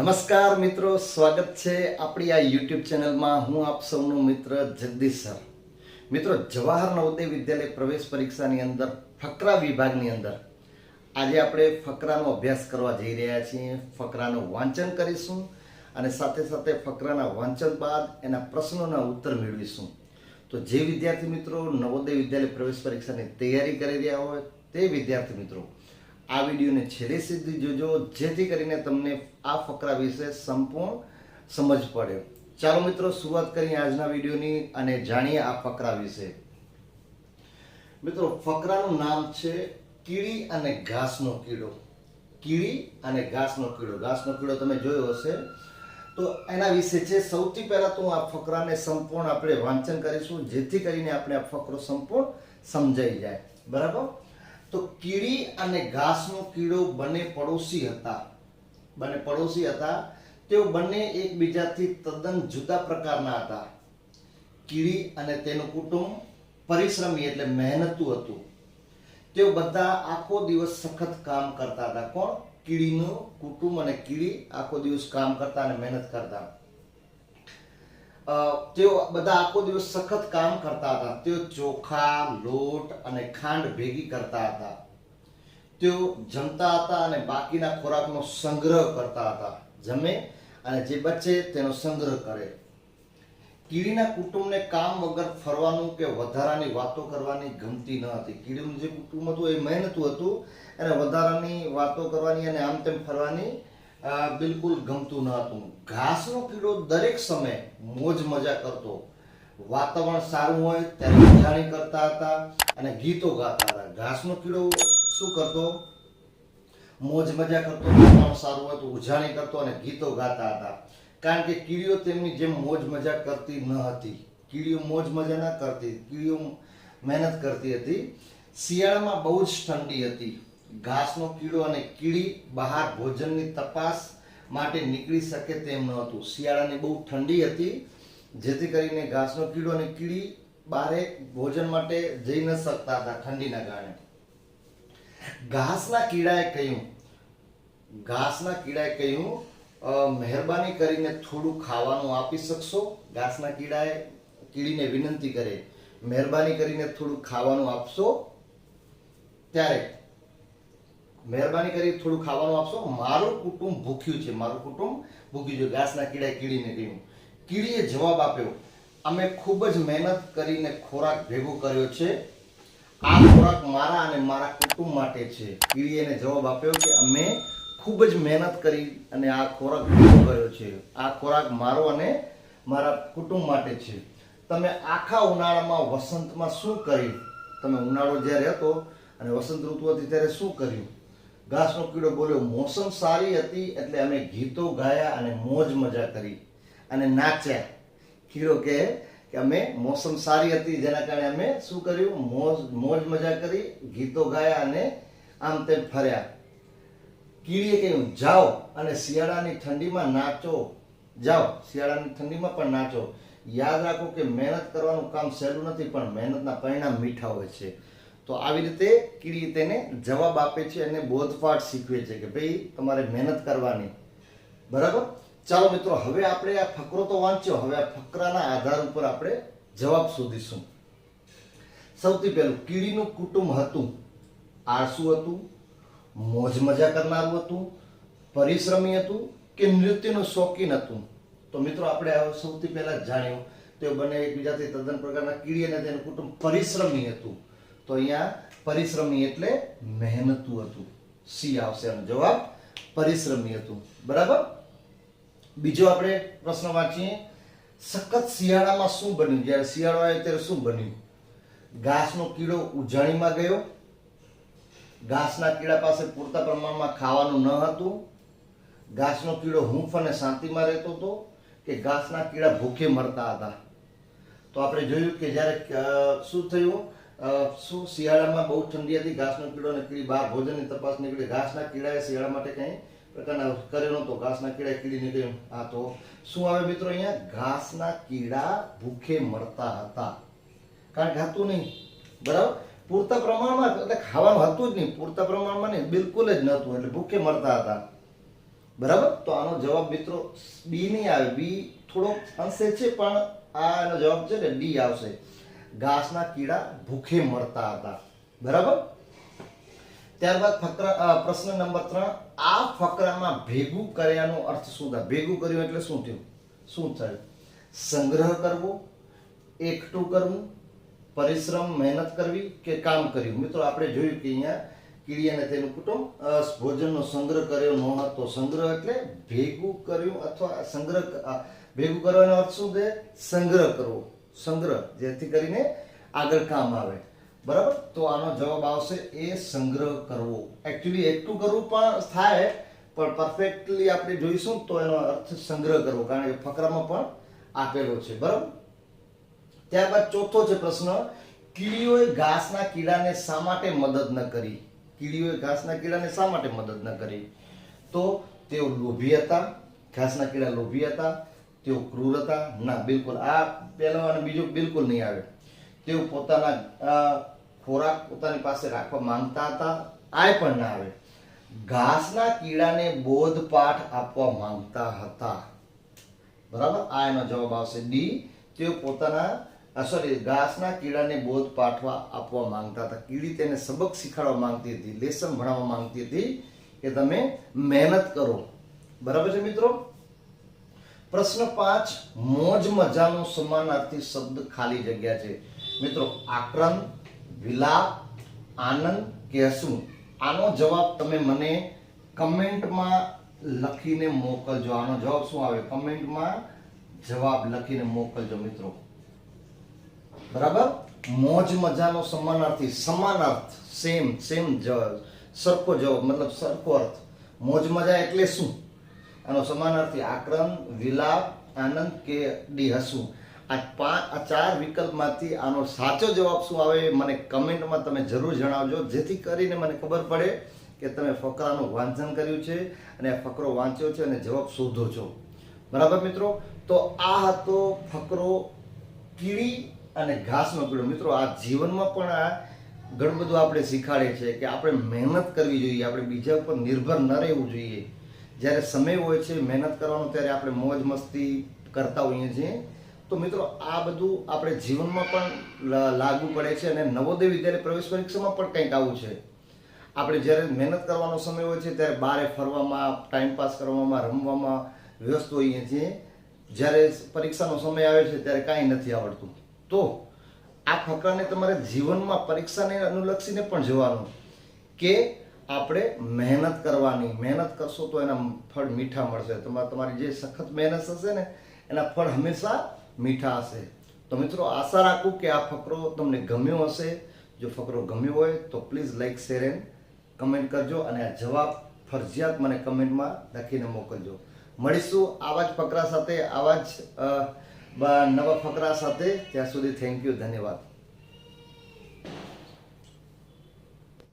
નમસ્કાર મિત્રો, સ્વાગત છે આપણી આ યુટ્યુબ ચેનલમાં. હું આપ સૌનો મિત્ર જગદીશ સર. મિત્રો જવાહર નવોદય વિદ્યાલય પ્રવેશ પરીક્ષાની અંદર, ફકરા વિભાગની અંદર, આજે આપણે ફકરાનો અભ્યાસ કરવા જઈ રહ્યા છીએ. ફકરાનું વાંચન કરીશું અને સાથે સાથે ફકરાના વાંચન બાદ એના પ્રશ્નોના ઉત્તર મેળવીશું. તો જે વિદ્યાર્થી મિત્રો નવોદય વિદ્યાલય પ્રવેશ પરીક્ષાની તૈયારી કરી રહ્યા હોય, તે વિદ્યાર્થી મિત્રો આ વિડીયોને છેલ્લે સુધી જોજો, જેથી કરીને તમને આ ફકરા વિશે સંપૂર્ણ સમજ પડે. ચાલો મિત્રો, શરૂઆત કરીએ આજના વિડીયોની અને જાણીએ આ ફકરા વિશે. મિત્રો, ફકરાનું નામ છે કીડી અને ઘાસનો કીડો. કીડી અને ઘાસનો કીડો. ઘાસનો કીડો તમે જોયો હશે. તો એના વિશે છે, સૌથી પહેલા તો આ ફકરાને સંપૂર્ણ આપણે વાંચન કરીશું, જેથી કરીને આપણે આ ફકરો સંપૂર્ણ સમજાઈ જાય. બરાબર? તો કીડી અને ઘાસનો કીડો બંને પડોશી હતા. બંને પડોશી હતા. તેઓ બંને એકબીજાથી તદ્દન જુદા પ્રકારના હતા. કીડી અને તેનું કુટુંબ પરિશ્રમી એટલે મહેનતુ હતું. તેઓ બધા આખો દિવસ સખત કામ કરતા હતા. કોણ? કીડીનું કુટુંબ અને કીડી આખો દિવસ કામ કરતા અને મહેનત કરતા. અ, તેઓ બધા આખો દિવસ સખત કામ કરતા હતા. તેઓ ચોખા, લોટ અને ખાંડ ભેગી કરતા હતા. તેઓ જમતા હતા અને બાકીના ખોરાકનો સંગ્રહ કરતા હતા. જમે અને જે બચે તેનો સંગ્રહ કરે. કીડીના કુટુંબને કામ વગર ફરવાનું કે વધારાની વાતો કરવાની ગમતી ન હતી. કીડીનું જે કુટુંબ હતું એ મહેનતું હતું અને વધારાની વાતો કરવાની અને આમ તેમ ફરવાની બિલકુલ ગમતું ન હતું. ઘાસનો કીડો દરેક સમયે મોજ મજા કરતો. વાતાવરણ સારું હોય ત્યારે ઉજાણી કરતા હતા અને ગીતો ગાતા હતા. ઘાસનો કીડો શું કરતો? મોજ મજા કરતો, વાતાવરણ સારું હોય તો ઉજાણી કરતો અને ગીતો ગાતા હતા. કારણ કે કીડીઓ તેમની જેમ મોજ મજા કરતી ન હતી. કીડીઓ મોજ મજા ન કરતી, કીડીઓ મહેનત કરતી હતી. શિયાળામાં બહુ જ ઠંડી હતી. ઘાસનો કીડો અને કીડી બહાર ભોજનની તપાસ માટે નીકળી શકે તેમ ન હતું શિયાળાની બહુ ઠંડી હતી, જેથી કરીને ઘાસનો કીડો અને કીડી બારે ભોજન માટે જઈ ન શકતા હતા ઠંડીના કારણે. ઘાસના કીડાએ કહ્યું, ઘાસના કીડાએ કહ્યું મહેરબાની કરીને થોડું ખાવાનું આપી શકશો? ઘાસના કીડાએ કીડીને વિનંતી કરે, મહેરબાની કરીને થોડું ખાવાનું આપશો? ત્યારે મહેરબાની કરી થોડું ખાવાનું આપશો. મારું કુટુંબ ભૂખ્યું છે, મારું કુટુંબ ભૂખ્યું છે. ઘાસના કીડાએ કીડીને કહ્યું કીડીએ જવાબ આપ્યો. અમે ખૂબ જ મહેનત કરીને ખોરાક ભેગો કર્યો છે. આ ખોરાક મારા અને મારા કુટુંબ માટે છે. કીડીએને જવાબ આપ્યો કે અમે ખૂબ જ મહેનત કરી અને આ ખોરાક ભેગો કર્યો છે. આ ખોરાક મારો અને મારા કુટુંબ માટે છે. તમે આખા ઉનાળામાં વસંતમાં શું કર્યું? તમે ઉનાળો જ્યારે હતો અને વસંત ઋતુ હતી ત્યારે શું કર્યું? ઘાસનો કીડો બોલ્યો, મોસમ સારી હતી એટલે અમે ગીતો ગાયા અને મોજ મજા કરી અને નાચ્યા. કીડો કે અમે મોસમ સારી હતી, જેના કારણે અમે શું કર્યું? મોજ મોજ મજા કરી, ગીતો ગાયા અને આમ તેમ ફર્યા. કીડીએ કહ્યું, જાઓ અને શિયાળાની ઠંડીમાં નાચો. જાઓ, શિયાળાની ઠંડીમાં પણ નાચો. યાદ રાખો કે મહેનત કરવાનું કામ સહેલું નથી, પણ મહેનતના પરિણામ મીઠા હોય છે. તો આવી રીતે કીડી તેને જવાબ આપે છે અને બોધપાઠ શીખવે છે કે ભાઈ તમારે મહેનત કરવાની. બરાબર? ચાલો મિત્રો, હવે આપણે આ ફકરો તો વાંચ્યો, હવે આ ફકરાના આધાર ઉપર આપણે જવાબ શોધીશું. સૌથી પહેલું, કીડીનું કુટુંબ હતું, આળસુ હતું, મોજ મજા કરનારું હતું, પરિશ્રમી હતું કે નૃત્યનું શોખીન હતું? તો મિત્રો, આપણે સૌથી પહેલા જાણ્યું. તેઓ બંને એકબીજાથી તદ્દન પ્રકારના કીડી અને તેનું કુટુંબ પરિશ્રમી હતું. તો અહીંયા પરિશ્રમી એટલે મહેનતું હતું. સી આવશે એનો જવાબ, પરિશ્રમી હતું. બરાબર? બીજો આપણે પ્રશ્ન વાંચીએ. સખત શિયાળામાં શું બન્યું? જ્યારે શિયાળો આવ્યો ત્યારે શું બન્યું? ઘાસનો કીડો ઉજાણીમાં ગયો. ઘાસના કીડા પાસે પૂરતા પ્રમાણમાં ખાવાનું ન હતું. ઘાસનો કીડો હૂંફ અને શાંતિમાં રહેતો હતો કે ઘાસના કીડા ભૂખે મરતા હતા. તો આપણે જોયું કે જ્યારે શું થયું? શું શિયાળામાં બહુ ઠંડી હતી ઘાસનો કીડો નીકળી, બહાર ભોજનની તપાસ નીકળી? ઘાસના કીડાએ શિયાળા માટે કંઈ પ્રકારના કર્યો નહોતો. ઘાસના કીડાએ કીડી કહ્યું હા, તો શું આવે મિત્રો અહીંયા? ઘાસના કીડા ભૂખે મરતા હતા. કારણ કે હતું નહીં. બરાબર? પૂરતા પ્રમાણમાં, એટલે ખાવાનું હતું જ નહીં. પૂરતા પ્રમાણમાં નહીં, બિલકુલ જ નહોતું. એટલે ભૂખે મળતા હતા. બરાબર? તો આનો જવાબ મિત્રો બી નહીં આવે. બી થોડો અંશે છે, પણ આ એનો જવાબ છે ને ડી આવશે. ઘાસના કીડા ભૂખે મરતા હતા. બરાબર? ત્યારબાદ ફકરા પ્રશ્ન નંબર ત્રણ, આ ફકરામાં ભેગું કર્યાનો અર્થ શું થાય? ભેગું કર્યું એટલે શું થયું? શું થયું? સંગ્રહ કરવો, એકઠું કરવું, પરિશ્રમ, મહેનત કરવી કે કામ કર્યું? મિત્રો, આપણે જોયું કે અહીંયા કીડી અને તેનું કુટુંબ ભોજનનો સંગ્રહ કર્યો ન હતો. સંગ્રહ એટલે ભેગું કર્યું અથવા સંગ્રહ ભેગું કરવાનો અર્થ શું છે? સંગ્રહ કરવો. સંગ્રહ, જેથી કરીને આગળ કામ આવે. બરાબર? તો આનો જવાબ આવશે એ સંગ્રહ કરવો. એકચ્યુઅલી એકઠું કરવું પણ થાય, પણ પરફેક્ટલી આપણે જોઈશું તો એનો અર્થ સંગ્રહ કરવો, કારણ કે ફકરામાં પણ આપેલો છે. બરાબર? ત્યારબાદ ચોથો છે પ્રશ્ન, કીડીઓએ ઘાસના કીડાને શા માટે મદદ ન કરી? કીડીઓએ ઘાસના કીડાને શા માટે મદદ ન કરી? તો તેઓ લોભી હતા, ઘાસના કીડા લોભી હતા તેઓ ક્રૂર હતા ના, બિલકુલ. આ પહેલો અને બીજો બિલકુલ નહીં આવે. તેઓ પોતાના ખોરાક પોતાની પાસે રાખવા માંગતા હતા. આય પણ ના આવે. ઘાસના કીડાને બોધપાઠ આપવા માંગતા હતા. બરાબર? આ એનો જવાબ આવશે. ડી તેઓ પોતાના સોરી ઘાસના કીડાને બોધ પાઠવા આપવા માંગતા હતા. કીડી તેને સબક શીખવાડવા માંગતી હતી, લેસન ભણાવવા માંગતી હતી કે તમે મહેનત કરો. બરાબર છે મિત્રો? પ્રશ્ન પાંચ, મોજ મજાનો સમાનાર્થી શબ્દ ખાલી જગ્યા છે. મિત્રો આક્રમ વિલાપ, આનંદ કે હસવું? આનો જવાબ તમે મને કમેન્ટમાં લખીને મોકલજો. આનો જવાબ શું આવે? કમેન્ટમાં જવાબ લખીને મોકલજો મિત્રો. બરાબર? મોજ મજાનો સમાનાર્થી, સમાનાર્થ સેમ સેમ સરખો જવાબ, મતલબ સરખો અર્થ. મોજ મજા એટલે શું? આનો સમાનાર્થી આક્રમ, વિલાપ, આનંદ કે ડી હસવું. આ પાંચ આ ચાર વિકલ્પમાંથી આનો સાચો જવાબ શું આવે મને કમેન્ટમાં તમે જરૂર જણાવજો, જેથી કરીને મને ખબર પડે કે તમે ફકરાનું વાંચન કર્યું છે અને ફકરો વાંચ્યો છે અને જવાબ શોધો છો. બરાબર મિત્રો? તો આ હતો ફકરો કીડી અને ઘાસનો કીડો મિત્રો, આ જીવનમાં પણ આ ઘણું બધું આપણે શીખાડે છે કે આપણે મહેનત કરવી જોઈએ, આપણે બીજા ઉપર નિર્ભર ન રહેવું જોઈએ. જ્યારે સમય હોય છે, મહેનત કરવાનો, ત્યારે આપણે મોજ મસ્તી કરતા હોઈએ છીએ. તો મિત્રો, આ બધું આપણે જીવનમાં પણ લાગુ પડે છે અને નવોદય વિદ્યાલય પ્રવેશ પરીક્ષામાં પણ કંઈક આવું છે. આપણે જ્યારે મહેનત કરવાનો સમય હોય છે, ત્યારે બારે ફરવામાં, ટાઈમ પાસ કરવામાં, રમવામાં વ્યસ્ત હોઈએ છીએ. જ્યારે પરીક્ષાનો સમય આવે છે, ત્યારે કાંઈ નથી આવડતું. તો આ ફકરાને તમારે જીવનમાં પરીક્ષાને અનુલક્ષીને પણ જોવાનું કે આપણે મહેનત કરવાની. મહેનત કરશો તો એના ફળ મીઠા મળશે. તમારે તમારી જે સખત મહેનત હશે ને, એના ફળ હંમેશા મીઠા હશે. તો મિત્રો, આશા રાખું કે આ ફકરો તમને ગમ્યો હશે. જો ફકરો ગમ્યો હોય, તો please like, share and comment કરજો અને આ જવાબ ફરજિયાત મને કમેન્ટમાં લખીને મોકલજો. મળીશું આવા જ ફકરા સાથે, આવા જ નવા ફકરા સાથે. ત્યાં સુધી થેન્ક યુ ધન્યવાદ.